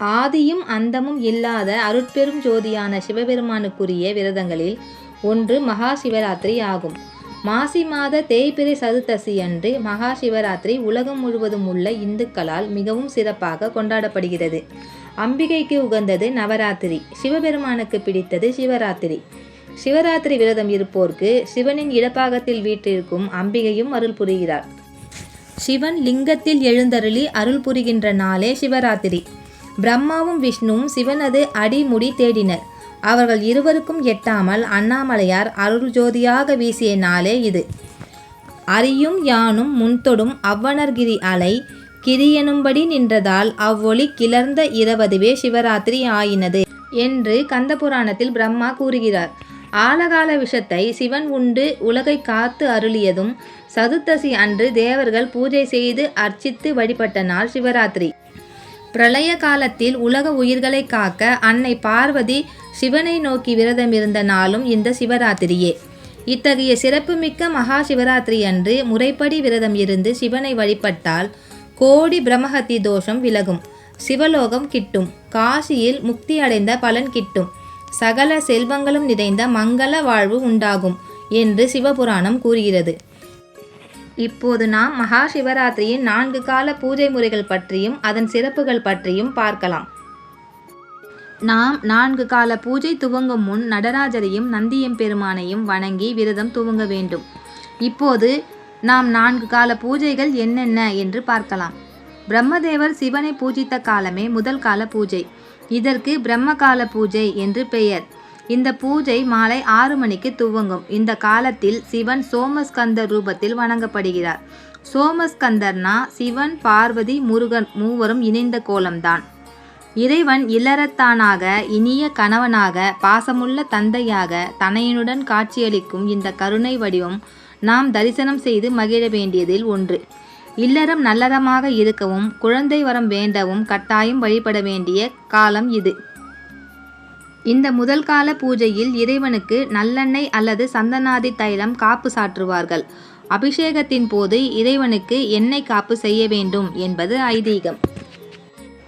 ஆதியும் அந்தமும் இல்லாத அருட்பெரும் ஜோதியான சிவபெருமானுக்குரிய விரதங்களில் ஒன்று மகா சிவராத்திரி ஆகும். மாசி மாத தேய்பிறை சதுர்த்தசி அன்று மகா சிவராத்திரி உலகம் முழுவதும் உள்ள இந்துக்களால் மிகவும் சிறப்பாக கொண்டாடப்படுகிறது. அம்பிகைக்கு உகந்தது நவராத்திரி. சிவபெருமானுக்கு பிடித்தது சிவராத்திரி. சிவராத்திரி விரதம் இருப்போர்க்கு சிவனின் இடப்பாகத்தில் வீற்றிருக்கும் அம்பிகையும் அருள் புரிகிறார். சிவன் லிங்கத்தில் எழுந்தருளி அருள் புரிகின்ற நாளே சிவராத்திரி. பிரம்மாவும் விஷ்ணுவும் சிவனது அடிமுடி தேடினர். அவர்கள் இருவருக்கும் எட்டாமல் அண்ணாமலையார் அருள் ஜோதியாக வீசிய நாளே இது. அறியும் யானும் முன்தொடும் அவ்வணர்கிரி அலை கிரியனும்படி நின்றதால் அவ்வொளி கிளர்ந்த இரவதுவே சிவராத்திரி ஆயினது என்று கந்தபுராணத்தில் பிரம்மா கூறுகிறார். ஆலகால விஷத்தை சிவன் உண்டு உலகை காத்து அருளியதும் சதுர்த்தசி அன்று தேவர்கள் பூஜை செய்து அர்ச்சித்து வழிபட்ட நாள் சிவராத்திரி. பிரளய காலத்தில் உலக உயிர்களை காக்க அன்னை பார்வதி சிவனை நோக்கி விரதமிருந்த நாளும் இந்த சிவராத்திரியே. இத்தகைய சிறப்புமிக்க மகா சிவராத்திரி அன்று முறைப்படி விரதம் இருந்து சிவனை வழிபட்டால் கோடி பிரம்மஹத்தி தோஷம் விலகும். சிவலோகம் கிட்டும். காசியில் முக்தி அடைந்த பலன் கிட்டும். சகல செல்வங்களும் நிறைந்த மங்கள வாழ்வு உண்டாகும் என்று சிவபுராணம் கூறுகிறது. இப்போது நாம் மகா சிவராத்திரியின் நான்கு கால பூஜை முறைகள் பற்றியும் அதன் சிறப்புகள் பற்றியும் பார்க்கலாம். நாம் நான்கு கால பூஜை துவங்கும் முன் நடராஜரையும் நந்தியம் பெருமானையும் வணங்கி விரதம் துவங்க வேண்டும். இப்போது நாம் நான்கு கால பூஜைகள் என்னென்ன என்று பார்க்கலாம். பிரம்மதேவர் சிவனை பூஜித்த காலமே முதல் கால பூஜை. இதற்கு பிரம்மகால பூஜை என்று பெயர். இந்த பூஜை மாலை ஆறு மணிக்கு துவங்கும். இந்த காலத்தில் சிவன் சோமஸ்கந்தர் ரூபத்தில் வணங்கப்படுகிறார். சோமஸ்கந்தர்னா சிவன் பார்வதி முருகன் மூவரும் இணைந்த கோலம்தான். இறைவன் இல்லறத்தானாக இனிய கணவனாக பாசமுள்ள தந்தையாக தனையனுடன் காட்சியளிக்கும் இந்த கருணை வடிவம் நாம் தரிசனம் செய்து மகிழ வேண்டியதில் ஒன்று. இல்லறம் நல்லறமாக இருக்கவும் குழந்தை வரம் வேண்டவும் கட்டாயம் வழிபட வேண்டிய காலம் இது. இந்த முதல் கால பூஜையில் இறைவனுக்கு நல்லெண்ணெய் அல்லது சந்தனாதி தைலம் காப்பு சாற்றுவார்கள். அபிஷேகத்தின் போது இறைவனுக்கு எண்ணெய் காப்பு செய்ய வேண்டும் என்பது ஐதீகம்.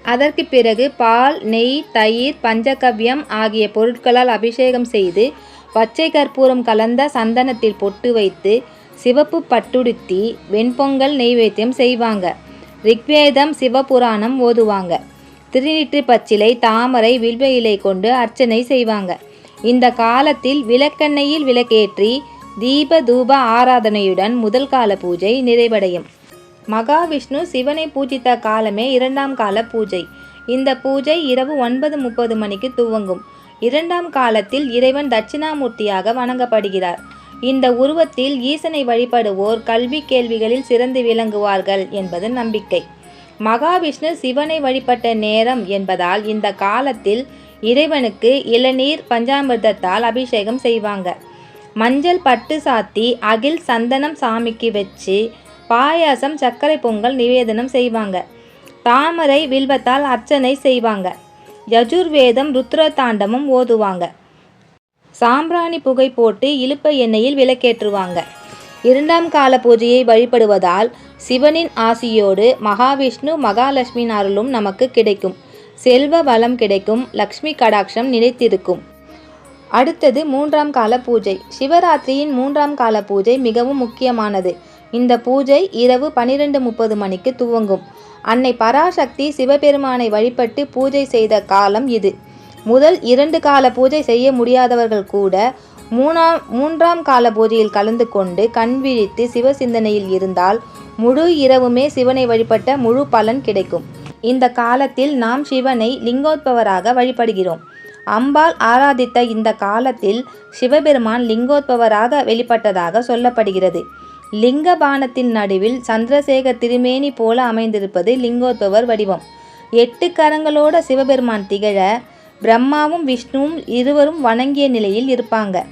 அதற்கு பிறகு பால் நெய் தயிர் பஞ்சகவ்யம் ஆகிய பொருட்களால் அபிஷேகம் செய்து பச்சை கற்பூரம் கலந்த சந்தனத்தில் பொட்டு வைத்து சிவப்பு பட்டுடுத்தி வெண்பொங்கல் நெய்வேத்தியம் செய்வாங்க. ரிக்வேதம் சிவபுராணம் ஓதுவாங்க. திருநீற்று பச்சிலை தாமரை வில்வ இலை கொண்டு அர்ச்சனை செய்வாங்க. இந்த காலத்தில் விளக்கெண்ணெயில் விளக்கேற்றி தீப தூப ஆராதனையுடன் முதல் கால பூஜை நிறைவடையும். மகாவிஷ்ணு சிவனை பூஜித்த காலமே இரண்டாம் கால பூஜை. இந்த பூஜை இரவு ஒன்பது முப்பது மணிக்கு துவங்கும். இரண்டாம் காலத்தில் இறைவன் தட்சிணாமூர்த்தியாக வணங்கப்படுகிறார். இந்த உருவத்தில் ஈசனை வழிபடுவோர் கல்வி கேள்விகளில் சிறந்து விளங்குவார்கள் என்பது நம்பிக்கை. மகாவிஷ்ணு சிவனை வழிபட்ட நேரம் என்பதால் இந்த காலத்தில் இறைவனுக்கு இளநீர் பஞ்சாமிர்தத்தால் அபிஷேகம் செய்வாங்க. மஞ்சள் பட்டு சாத்தி அகில் சந்தனம் சாமிக்கு வச்சு பாயாசம் சர்க்கரை பொங்கல் நிவேதனம் செய்வாங்க. தாமரை வில்வத்தால் அர்ச்சனை செய்வாங்க. யஜுர்வேதம் ருத்ர தாண்டமும் ஓதுவாங்க. சாம்பிராணி புகை போட்டு இழுப்ப எண்ணெயில் விளக்கேற்றுவாங்க. இரண்டாம் கால பூஜையை வழிபடுவதால் சிவனின் ஆசியோடு மகாவிஷ்ணு மகாலட்சுமியின் அருளும் நமக்கு கிடைக்கும். செல்வ வளம் கிடைக்கும். லக்ஷ்மி கடாட்சம் நிலைத்திருக்கும். அடுத்தது மூன்றாம் கால பூஜை. சிவராத்திரியின் மூன்றாம் கால பூஜை மிகவும் முக்கியமானது. இந்த பூஜை இரவு பனிரெண்டு முப்பது மணிக்கு துவங்கும். அன்னை பராசக்தி சிவபெருமானை வழிபட்டு பூஜை செய்த காலம் இது. முதல் இரண்டு கால பூஜை செய்ய முடியாதவர்கள் கூட மூணாம் மூன்றாம் கால பூஜையில் கலந்து கொண்டு கண் விழித்து சிவ சிந்தனையில் இருந்தால் முழு இரவுமே சிவனை வழிபட்ட முழு பலன் கிடைக்கும். இந்த காலத்தில் நாம் சிவனை லிங்கோத்பவராக வழிபடுகிறோம். அம்பாள் ஆராதித்த இந்த காலத்தில் சிவபெருமான் லிங்கோத்பவராக வெளிப்பட்டதாக சொல்லப்படுகிறது. லிங்க பானத்தின் நடுவில் சந்திரசேகர் திருமேனி போல அமைந்திருப்பது லிங்கோத்பவர் வடிவம். எட்டு கரங்களோட சிவபெருமான் திகழ பிரம்மாவும் விஷ்ணுவும் இருவரும் வணங்கிய நிலையில் இருப்பாங்க.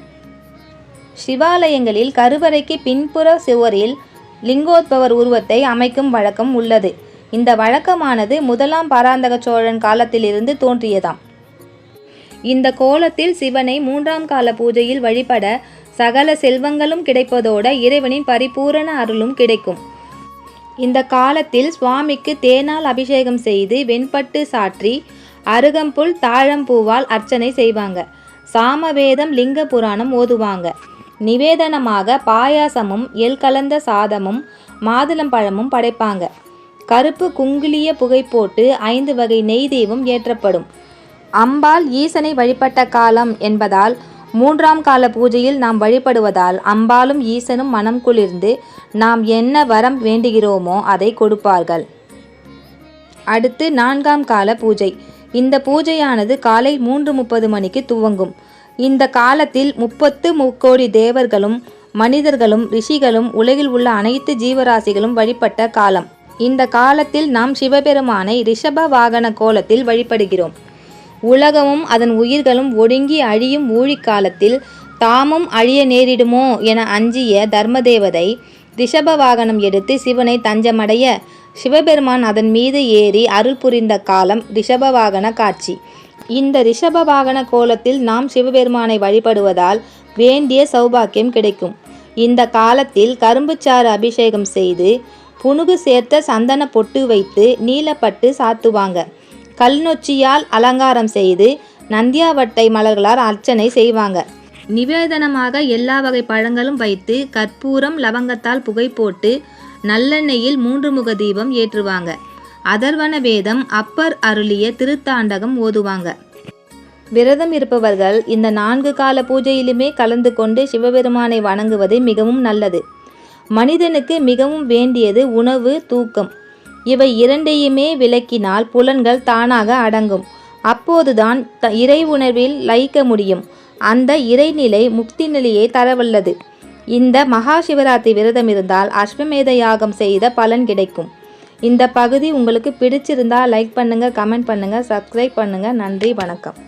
சிவாலயங்களில் கருவறைக்கு பின்புற சுவரில் லிங்கோத்பவர் உருவத்தை அமைக்கும் வழக்கம் உள்ளது. இந்த வழக்கமானது முதலாம் பராந்தக சோழன் காலத்திலிருந்து தோன்றியதாம். இந்த கோலத்தில் சிவனை மூன்றாம் கால பூஜையில் வழிபட சகல செல்வங்களும் கிடைப்பதோடு இறைவனின் பரிபூரண அருளும் கிடைக்கும். இந்த காலத்தில் சுவாமிக்கு தேனால் அபிஷேகம் செய்து வெண்பட்டு சாற்றி அருகம்புல் தாழம்பூவால் அர்ச்சனை செய்வாங்க. சாமவேதம் லிங்க புராணம் ஓதுவாங்க. நிவேதனமாக பாயாசமும் எல் கலந்த சாதமும் மாதுளம்பழமும் படைப்பாங்க. கருப்பு குங்குலிய புகை போட்டு ஐந்து வகை நெய் தெய்வம் ஏற்றப்படும். அம்பாள் ஈசனை வழிபட்ட காலம் என்பதால் மூன்றாம் கால பூஜையில் நாம் வழிபடுவதால் அம்பாளும் ஈசனும் மனம் குளிர்ந்து நாம் என்ன வரம் வேண்டுகிறோமோ அதை கொடுப்பார்கள். அடுத்து நான்காம் கால பூஜை. இந்த பூஜையானது காலை மூன்று முப்பது மணிக்கு துவங்கும். இந்த காலத்தில் முப்பத்து முக்கோடி தேவர்களும் மனிதர்களும் ரிஷிகளும் உலகில் உள்ள அனைத்து ஜீவராசிகளும் வழிபட்ட காலம். இந்த காலத்தில் நாம் சிவபெருமானை ரிஷப வாகன கோலத்தில் வழிபடுகிறோம். உலகமும் அதன் உயிர்களும் ஒடுங்கி அழியும் ஊழிக்காலத்தில் தாமும் அழிய நேரிடுமோ என அஞ்சிய தர்மதேவதை ரிஷப வாகனம் எடுத்து சிவனை தஞ்சமடைய சிவபெருமான் அதன் மீது ஏறி அருள் புரிந்த காலம் ரிஷப வாகன காட்சி. இந்த ரிஷப வாகன கோலத்தில் நாம் சிவபெருமானை வழிபடுவதால் வேண்டிய சௌபாக்கியம் கிடைக்கும். இந்த காலத்தில் கரும்புச்சாறு அபிஷேகம் செய்து புனுகு சேர்த்த சந்தன பொட்டு வைத்து நீலப்பட்டு சாத்துவாங்க. கல்நொச்சியால் அலங்காரம் செய்து நந்தியாவட்டை மலர்களால் அர்ச்சனை செய்வாங்க. நிவேதனமாக எல்லா வகை பழங்களும் வைத்து கற்பூரம் லவங்கத்தால் புகை போட்டு நல்லெண்ணெயில் மூன்று முக தீபம் ஏற்றுவாங்க. அதர்வன வேதம் அப்பர் அருளிய திருத்தாண்டகம் ஓதுவாங்க. விரதம் இருப்பவர்கள் இந்த நான்கு கால பூஜையிலுமே கலந்து கொண்டு சிவபெருமானை வணங்குவது மிகவும் நல்லது. மனிதனுக்கு மிகவும் வேண்டியது உணவு தூக்கம். இவை இரண்டையுமே விளக்கினால் புலன்கள் தானாக அடங்கும். அப்போதுதான் த இறை உணர்வில் லயிக்க முடியும். அந்த இறைநிலை முக்தி நிலையை தரவல்லது. இந்த மகா சிவராத்திரி விரதம் இருந்தால் அஸ்வமேத யாகம் செய்த பலன் கிடைக்கும். இந்த பகுதி உங்களுக்கு பிடிச்சிருந்தா லைக் பண்ணுங்கள் கமெண்ட் பண்ணுங்கள் சப்ஸ்கிரைப் பண்ணுங்கள் நன்றி வணக்கம்.